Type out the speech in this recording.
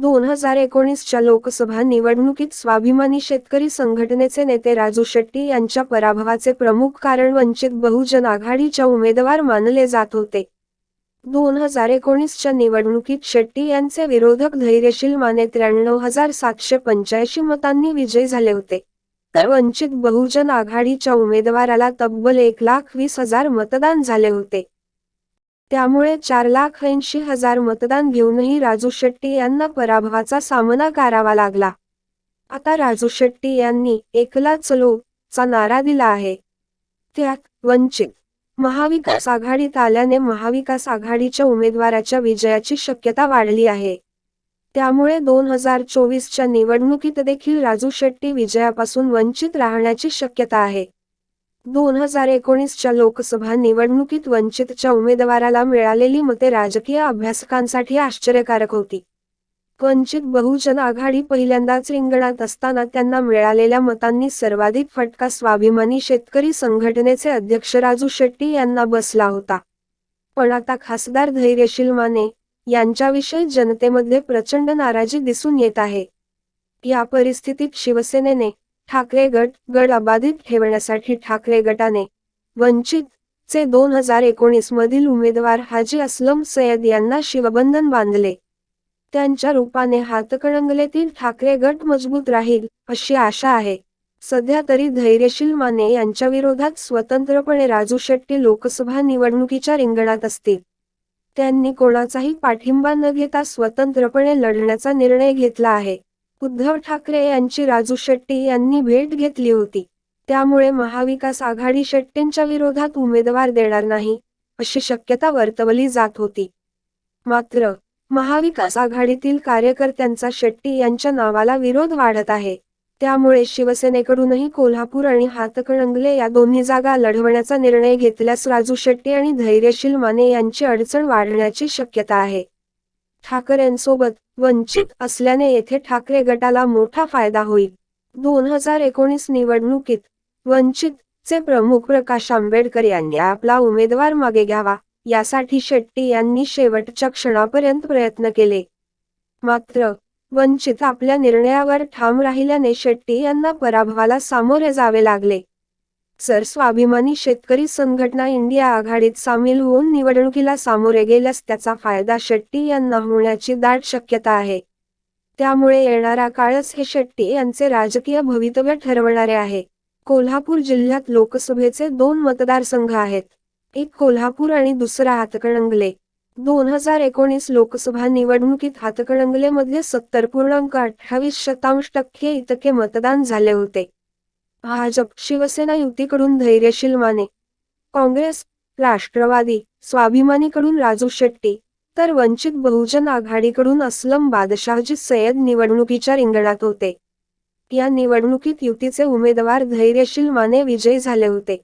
दोन हजार एकोणीसच्या लोकसभा निवडणुकीत स्वाभिमानी शेतकरी संघटनेचे नेते राजू शेट्टी यांच्या पराभवाचे प्रमुख कारण वंचित बहुजन आघाडीच्या उमेदवार मानले जात होते. दोन हजार एकोणीसच्या निवडणुकीत शेट्टी यांचे विरोधक धैर्यशील माने त्र्याण्णव हजार सातशे पंच्याऐंशी मतांनी विजयी झाले होते. तर वंचित बहुजन आघाडीच्या उमेदवाराला तब्बल एक लाख वीस हजार मतदान झाले होते. त्यामुळे चार लाख ऐंशी हजार मतदान घेऊनही राजू शेट्टी यांना पराभवाचा सामना करावा लागला. आता राजू शेट्टी यांनी एकला चलो चा नारा दिला आहे. त्यात वंचित महाविकास आघाडीत आल्याने महाविकास आघाडीच्या उमेदवाराच्या विजयाची शक्यता वाढली आहे. त्यामुळे दोन हजार चोवीसच्या निवडणुकीत देखील राजू शेट्टी विजयापासून वंचित राहण्याची शक्यता आहे. दोन हजार एकोणीसच्या लोकसभा निवडणुकीत वंचितच्या उमेदवाराला मिळालेली मते राजकीय अभ्यासकांसाठी आश्चर्यकारक होती. वंचित बहुजन आघाडी पहिल्यांदाच रिंगणात असताना त्यांना मिळालेल्या मतांनी सर्वाधिक फटका स्वाभिमानी शेतकरी संघटनेचे अध्यक्ष राजू शेट्टी यांना बसला होता. पण आता खासदार धैर्यशील माने यांच्याविषयी जनतेमध्ये प्रचंड नाराजी दिसून येत आहे. या परिस्थितीत शिवसेनेने ठाकरे गट गड अबाधित ठेवण्यासाठी ठाकरे गटाने वंचित चे दोन हजार एकोणीस मधील उमेदवार हाजी असलम सय्यद यांना शिवबंधन बांधले. त्यांच्या रूपाने हातकणंगलेतील ठाकरे गट मजबूत राहील अशी आशा आहे. सध्या तरी धैर्यशील माने यांच्या विरोधात स्वतंत्रपणे राजू शेट्टी लोकसभा निवडणुकीच्या रिंगणात असतील. त्यांनी कोणाचाही पाठिंबा न घेता स्वतंत्रपणे लढण्याचा निर्णय घेतला आहे. उद्धव ठाकरे यांची राजू शेट्टी यांनी भेट घेतली होती. त्यामुळे महाविकास आघाडी शेट्टींच्या विरोधात उमेदवार देणार नाही अशी शक्यता वर्तवली जात होती. मात्र महाविकास आघाडीतील कार्यकर्त्यांचा शेट्टी यांच्या नावाला विरोध वाढत आहे. त्यामुळे शिवसेनेकडूनही कोल्हापूर आणि हातकणंगले या दोन्ही जागा लढवण्याचा निर्णय घेतल्यास राजू शेट्टी आणि धैर्यशील माने यांची अडचण वाढण्याची शक्यता आहे. ठाकरेंसोबत वंचित असल्याने येथे ठाकरे गटाला मोठा फायदा होईल. दोन हजार एकोणीस निवडणुकीत वंचितचे प्रमुख प्रकाश आंबेडकर यांनी आपला उमेदवार मागे घ्यावा यासाठी शेट्टी यांनी शेवटच्या क्षणापर्यंत प्रयत्न केले. मात्र वंचित आपल्या निर्णयावर ठाम राहिल्याने शेट्टी यांना पराभवाला सामोरे जावे लागले. सर स्वाभिमानी शेतकरी संघटना इंडिया आघाडीत सामील होऊन निवडणुकीला सामोरे गेल्यास त्याचा फायदा शेट्टी यांना होण्याची दाट शक्यता आहे. त्यामुळे येणारा काळच हे शेट्टी यांचे राजकीय भवितव्य ठरवणारे आहे. कोल्हापूर जिल्ह्यात लोकसभेचे दोन मतदारसंघ आहेत. एक कोल्हापूर आणि दुसरा हातकणंगले. दोन हजार एकोणीस लोकसभा निवडणुकीत हातकणंगलेमध्ये सत्तर पूर्णांक अठ्ठावीस शतांश टक्के इतके मतदान झाले होते. भाजप शिवसेना युतीकडून धैर्यशील माने. काँग्रेस राष्ट्रवादी स्वाभिमानीकडून राजू शेट्टी तर वंचित बहुजन आघाडीकडून असलम बादशाहजी सय्यद निवडणुकीच्या रिंगणात होते. या निवडणुकीत युतीचे उमेदवार धैर्यशील माने विजयी झाले होते.